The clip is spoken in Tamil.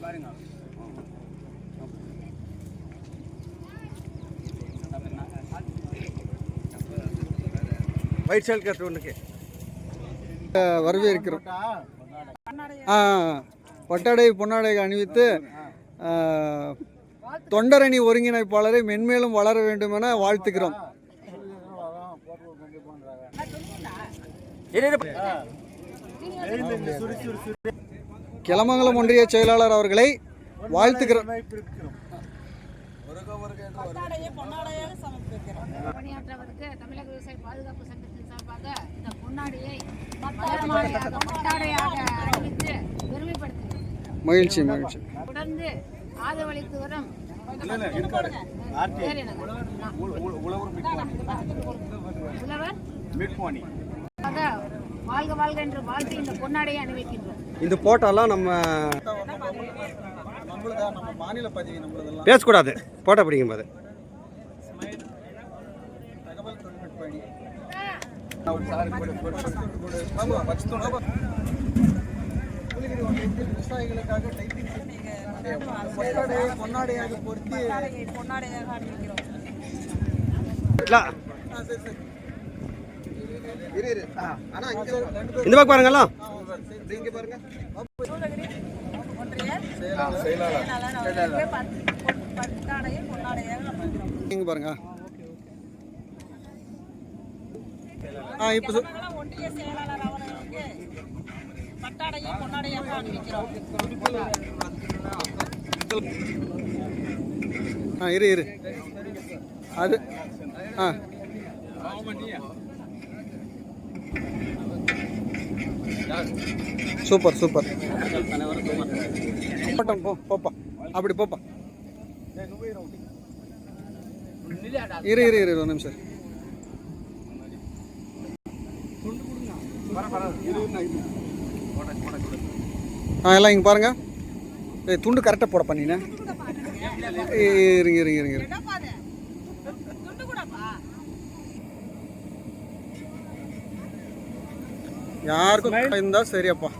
பாருங்க ஒயிட் கட்டு ஒன்றுக்கு வரவேற்கிறோம் பட்டாடை பொன்னாடை அணிவித்து தொண்டரணி ஒருங்கிணைப்பாளரை மென்மேலும் வளர வேண்டும் என வாழ்த்துக்கிறோம் கிளமங்கலம் ஒன்றிய செயலாளர் அவர்களை வாழ்த்துக்கிறோம் பணியாற்றவருக்கு தமிழக விவசாய பாதுகாப்பு சங்கத்தின் சார்பாக இந்த பொன்னாடியை பத்தாடையாக அறிவித்து பெருமைப்படுத்துகிறேன் மகிழ்ச்சி மகிழ்ச்சி தொடர்ந்து ஆதரவளித்து வரும்? உழவர் வாழ்க வாழ்க என்று வாழ்த்து இந்த பொன்னாடையை அணிவிக்கின்றோம். இந்த போட்டோலாம் நம்ம பேசக்கூடாது போட்டோ பிடிக்கும் போது விவசாயிகளுக்காக பொன்னாடையாக பொருத்தி இல்ல, ஆ, சரி, சரி. இரு, இரு. ஆனா இங்க ரெண்டு பேர் இந்த பக்கம் பாருங்கலாம் இங்க பாருங்க. ஆ இப்போ ஒன்றிய செயலாளர் அவர்களுக்கு பட்டாடையை பொன்னாடையாக அணிவிக்கிறோம் ஆ இரு இரு. அது ஆ. Super super. போட்டோம் போ போப்பா. அப்படி போப்பா. இரு இரு இரு ஒரு நிமிஷம். ஆ எல்லாம் இங்கே பாருங்க. ஏய் துண்டு கரெக்டாக போட பண்ணினேன் இருங்க இருங்க இருங்க இருங்க துண்டு கூடப்பா யாருக்கும் இருந்தால் சரியப்பா